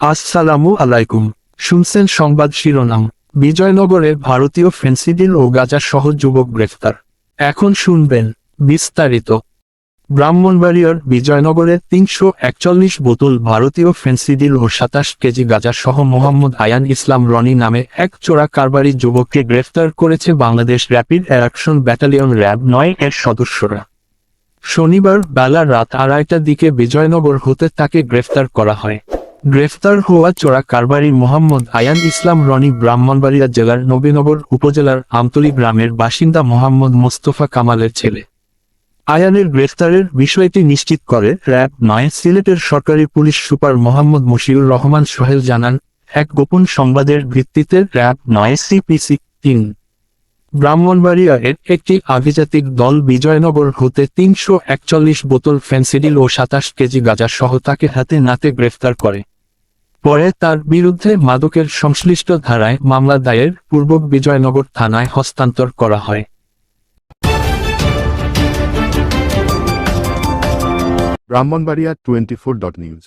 আসসালামু আলাইকুম। শুনছেন সংবাদ শিরোনাম। বিজয়নগরে ভারতীয় ফেন্সিডিল ও গাজা সহ যুবক গ্রেফতার। এখন শুনবেন বিস্তারিত। ব্রাহ্মণবাড়িয়ার বিজয়নগরে তিনশো একচল্লিশ বোতল ভারতীয় ফেন্সিডিল ও সাতাশ কেজি গাজা সহ মোহাম্মদ আয়ান ইসলাম রনি নামে এক চোরা কারবারি যুবককে গ্রেফতার করেছে Bangladesh rapid action battalion RAB নয় এর সদস্যরা। শনিবার বেলা রাত আড়াইটার দিকে বিজয়নগর হতে তাকে গ্রেফতার করা হয়। গ্রেফতার হওয়া চোরা কারবারি মোহাম্মদ আয়ান ইসলাম রনি ব্রাহ্মণবাড়িয়া জেলার নবীনগর উপজেলার আমতলী গ্রামের বাসিন্দা মোহাম্মদ মোস্তফা কামালের ছেলে। আয়ানের গ্রেফতারের বিষয়টি নিশ্চিত করে র্যাব নয়, সিলেটের সরকারি পুলিশ সুপার মোহাম্মদ মশিউর রহমান সোহেল জানান, এক গোপন সংবাদের ভিত্তিতে র্যাব নয়, সিপিসি তিন। ব্রাহ্মণবাড়িয়া এর একটি আভিজাতিক দল বিজয়নগর হতে তিনশো একচল্লিশ বোতল ফেন্সিডিল ও সাতাশ কেজি গাঁজা সহ তাকে হাতে নাতে গ্রেফতার করে। পরে তার বিরুদ্ধে মাদকের সংশ্লিষ্ট ধারায় মামলা দায়ের পূর্ব বিজয়নগর থানায় হস্তান্তর করা হয়। Brahmanbaria twenty four dot news.